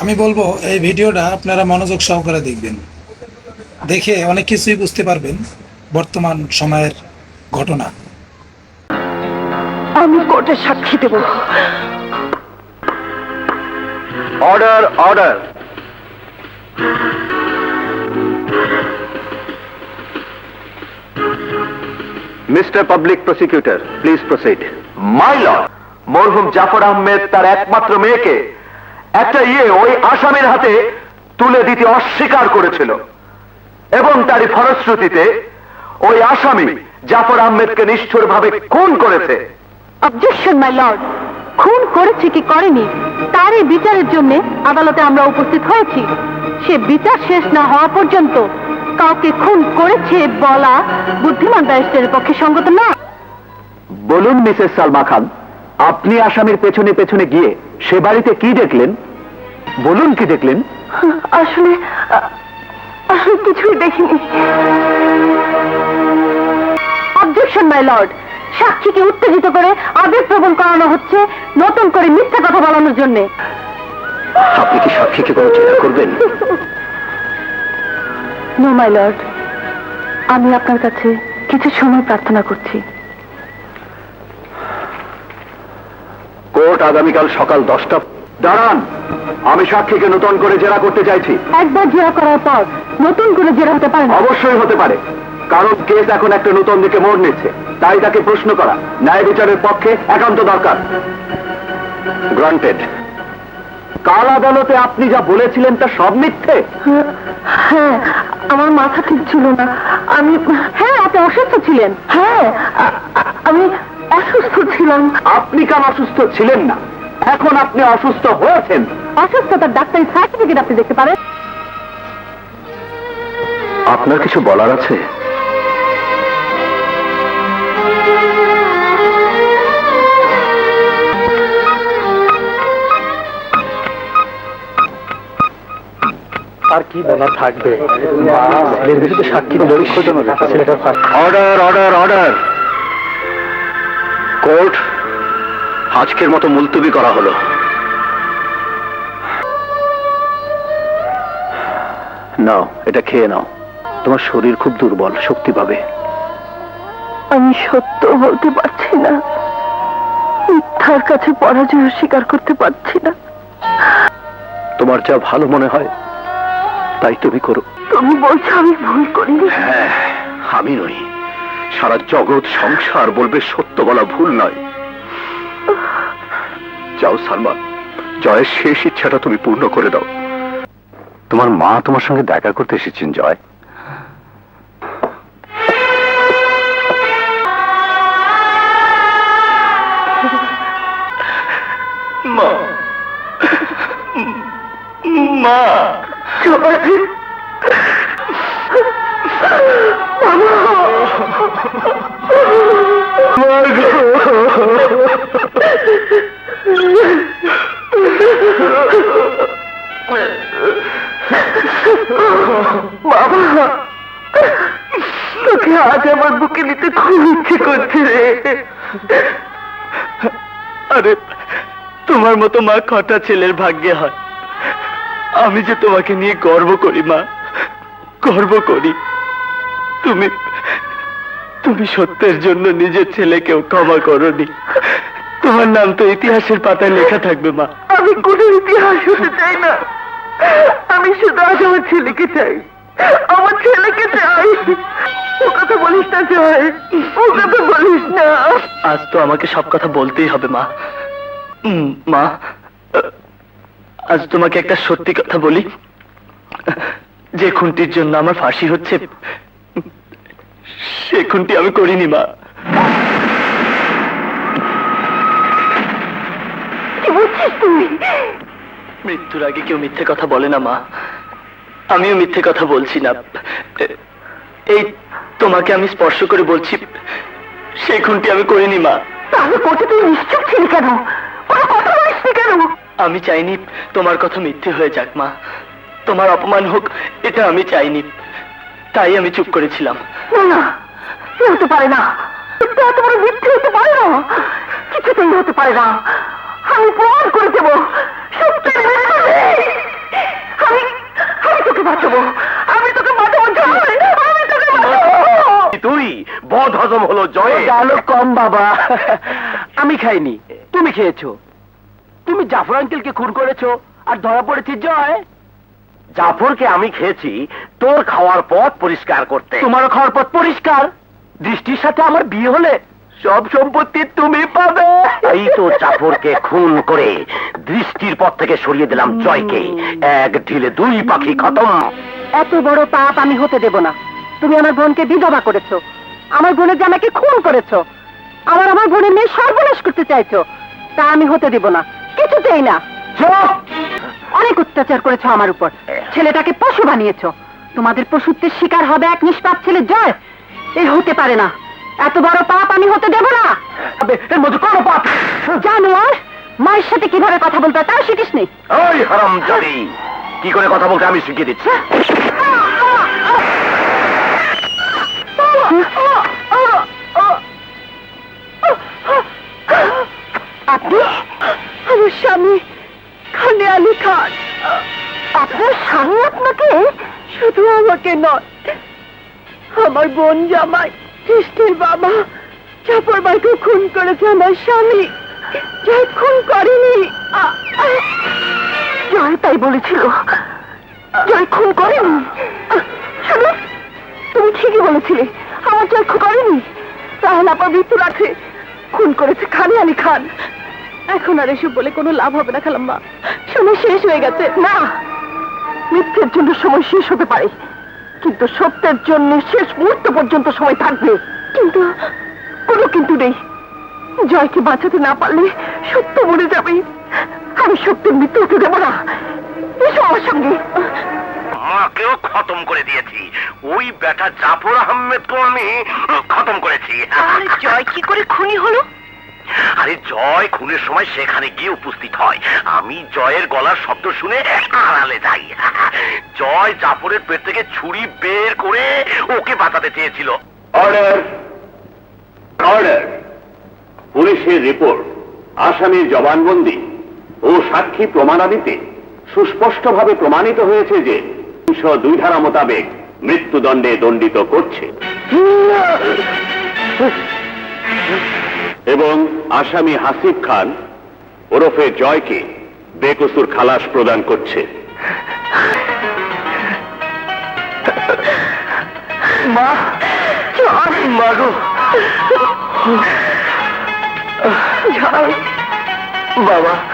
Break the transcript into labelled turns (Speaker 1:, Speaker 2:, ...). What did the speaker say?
Speaker 1: আমি বলব এই ভিডিওটা আপনারা মনোযোগ সহকারে দেখবেন। দেখে অনেক কিছুই বুঝতে পারবেন বর্তমান সময়ের ঘটনা।
Speaker 2: আমি কোর্টে সাক্ষী দেব
Speaker 3: order order mister public prosecutor please proceed my lord মরহুম জাফর আহমেদ তার একমাত্র মেয়েকে একটা ইয়ে ওই আসামির হাতে তুলে দিতে অস্বীকার করেছিল। এবং তারই ফলশ্রুতিতে ওই আসামি জাফর আহমেদকে নিষ্ঠুরভাবে খুন করেছে।
Speaker 2: অবজেকশন মাই লর্ড খুন করেছে কি করেনি? তার এই বিচারের জন্য আদালতে আমরা উপস্থিত হয়েছি। সে বিচার শেষ না হওয়া পর্যন্ত কাউকে খুন করেছে বলা বুদ্ধিমান ব্যারিস্টারের পক্ষে সঙ্গত না।
Speaker 3: বলুন মিসেস সালমা খান আপনি আসামির পেছনে পেছনে গিয়ে সে বাড়িতে কি দেখলেন? বলুন কি দেখলেন?
Speaker 2: আসলে আসলে কিছুই দেখিনি। অবজেকশন মাই লর্ড সাক্ষীকে উত্তেজিত করে আবেগ প্রবণ করানো হচ্ছে নতুন করে মিথ্যা কথা বলানোর জন্য।
Speaker 3: আপনি কি সাক্ষীকে কোনো জেরা করবেন?
Speaker 2: নো মাই লর্ড আমি আপনার কাছে কিছু সময় প্রার্থনা করছি।
Speaker 3: কোর্ট আগামীকাল সকাল দশটা দাঁড়ান আমি সাক্ষীকে নতুন করে জেরা করতে চাইছি।
Speaker 2: একবার জেরা করার পর নতুন করে জেরা হতে পারে না।
Speaker 3: অবশ্যই হতে পারে কারণ কেস এখন একটা নতুন দিকে মোড় নিচ্ছে তাই তাকে প্রশ্ন করা ন্যায় বিচারের পক্ষে একান্ত দরকার। গ্রান্টেড কাল আদালতে আপনি যা বলেছিলেন তা সব মিথ্যে?
Speaker 2: হ্যাঁ আমার মাথা ঠিক ছিল না। আমি হ্যাঁ আপনি অসুস্থ ছিলেন। হ্যাঁ আমি অসুস্থ ছিলাম।
Speaker 3: আপনি কাল অসুস্থ ছিলেন না? এখন আপনি অসুস্থ হয়েছেন।
Speaker 2: অসুস্থতার ডাক্তারি সার্টিফিকেট আপনি দেখতে পারেন।
Speaker 3: আপনার কিছু বলার আছে?
Speaker 4: আর কি বলার থাকবে? সাক্ষী
Speaker 3: অর্ডার অর্ডার অর্ডার কোর্ট আজকের মতো মুলতবি করা হলো। নাও এটা খেয়ে নাও। তোমার শরীর খুব দুর্বল শক্তি পাবে।
Speaker 2: আমি সত্য বলতে পারছি না। মিথ্যার কাছে পরাজয় স্বীকার করতে পারছি না।
Speaker 3: তোমার যা ভালো মনে হয় তাই তুমি করো।
Speaker 2: তুমি বলছো আমি ভুল করিনি।
Speaker 3: হ্যাঁ আমি নই। সারা জগৎ সংসার বলবে সত্য বলা ভুল নয়। যাও সালমান জয়ের শেষ ইচ্ছাটা তুমি পূর্ণ করে দাও। তোমার মা তোমার সঙ্গে দেখা করতে এসেছেন জয়। মা! মা!
Speaker 2: তোকে আজ আমার বুকে নিতে খুব ইচ্ছে করছে রে।
Speaker 4: আরে, তোমার মতো মা কটা ছেলের ভাগ্যে হয়। আমি যে তোমাকে নিয়ে গর্ব করি, মা, গর্ব করি। তুমি তুমি সত্যের জন্য নিজের ছেলেকেও ক্ষমা করনি। তোমার নাম তো ইতিহাসের পাতায় লেখা থাকবে মা।
Speaker 2: আমি কোনো ইতিহাস হতে চাই না। আমি শুধু আজ আমার ছেলেকে চাই। আমার ছেলেকে চাই। ও কথা বলিস না জয়। ও কথা বলিস না।
Speaker 4: আজ তো আমাকে সব কথা বলতেই হবে মা। মা আজ তোমাকে একটা সত্যি কথা বলি। যে খুনটির জন্য আমার ফাঁসি হচ্ছে সে খুনটি আমি করিনি মা
Speaker 2: কি বলছিস তুই
Speaker 4: মৃত্যুর আগে কেউ মিথ্যে কথা বলে না মা। আমিও মিথ্যে কথা বলছি না। এই তোমাকে আমি স্পর্শ করে বলছি সেই খুনটি আমি করিনি মা।
Speaker 2: তাহলে কোর্টে তুই নিশ্চুপ ছিলি কেন? কোনো কথা বলিস কেন?
Speaker 4: আমি চাইনি তোমার কথা মিথ্যে হয়ে যাক মা। তোমার অপমান হোক এটা আমি চাইনি। তাই আমি চুপ করেছিলাম।
Speaker 2: না না হতে পারে না। এত বড় মিথ্যে হতে পারে না। কিছুতেই হতে পারে না। আমি প্রমাণ করে দেব। সত্যি
Speaker 5: আমি আমি তোকে বাঁচাবো। আমি তোকে বাঁচাবো তুই বধ হজম হলো জয়।
Speaker 6: কম বাবা। আমি খাইনি। তুমি খেয়েছো। তুমি জাফর আঙ্কেলকে খুন করেছ আর ধরা পড়েছি জয়।
Speaker 5: জাফরকে আমি খেয়েছি তোর খাওয়ার পথ পরিষ্কার করতে।
Speaker 6: তোমার খাওয়ার পথ পরিষ্কার। দৃষ্টির সাথে আমার বিয়ে হলে সব সম্পত্তি তুমি পাবে।
Speaker 5: এই তো জাফরকে খুন করে দৃষ্টির পথ থেকে সরিয়ে দিলাম জয়কে। এক ঢিলে দুই পাখি খতম।
Speaker 2: এত বড় পাপ আমি হতে দেব না। তুমি আমার বোনকে বিধবা করেছ। আমার বোনের জামাকে খুন করেছ। আমার আমার বোনের মেয়ে সর্বনাশ করতে চাইছো। তা আমি হতে দেব না। কিছু কিছুতেই না। অনেক অত্যাচার করেছ আমার উপর। ছেলেটাকে পশু বানিয়েছো। তোমাদের পশুত্বের শিকার হবে এক নিষ্পাপ ছেলে জয়। এ হতে পারে না। এত বড় পাপ আমি হতে দেব না।
Speaker 5: এর মধ্যে কোনো পাপ।
Speaker 2: জানোয়ার মায়ের সাথে কীভাবে কথা বলতে হয় তাও শিখিস নি
Speaker 5: ওই হারাম জাদি কি করে কথা বলতে আমি শিখিয়ে দিচ্ছি।
Speaker 2: আপনি আমার স্বামী খানে আলী খান। আপনার স্বামী আপনাকে শুধু আমাকে নয় আমার বোন জামাই। কৃষ্ণের বাবা চাপর ভাইকে খুন করেছে আমার স্বামী। জয় খুন করেনি জয় তাই বলেছিল। জয় খুন করেনি তুমি ঠিকই বলেছিলে, আমার জয় খুন করেনি, তাহলে আপনার মৃত্যু রাখে খুন করেছে খানে আলী খান। এখন আর এসব বলে কোনো লাভ হবে না খালাম্মা। সময় শেষ হয়ে গেছে। না মিথ্যের জন্য সময় শেষ হতে পারে। কিন্তু সত্যের জন্য শেষ মুহূর্ত পর্যন্ত সময় থাকবে। কিন্তু কোনো কিন্তু নেই। জয়কে বাঁচাতে না পারলে সত্য মরে যাবে। আমি সত্যের মৃত্যু হতে দেবো না। এসো আমার সঙ্গে।
Speaker 5: মাকেও খতম করে দিয়েছি। ওই বেটা জাফর আহমেদকেও আমি খতম করেছি।
Speaker 2: জয় কি করে খুনি হলো?
Speaker 5: আরে জয় খুনের সময় সেখানে গিয়ে উপস্থিত হয়। আমি জয়ের গলার শব্দ শুনে আড়ালে যাই। জয় জাফরের পেট থেকে ছুরি বের করে ওকে বাঁচাতে চেয়েছিল।
Speaker 7: অর্ডার অর্ডার পুলিশের রিপোর্ট আসামির জবানবন্দি ও সাক্ষী প্রমাণাদিতে সুস্পষ্টভাবে প্রমাণিত হয়েছে যে তিনশো দুই ধারা মোতাবেক মৃত্যুদণ্ডে দণ্ডিত করছে। এবং আসামি হাসিব খান ওরফে জয়কে বেকসুর খালাস প্রদান করছে।
Speaker 6: মা বাবা।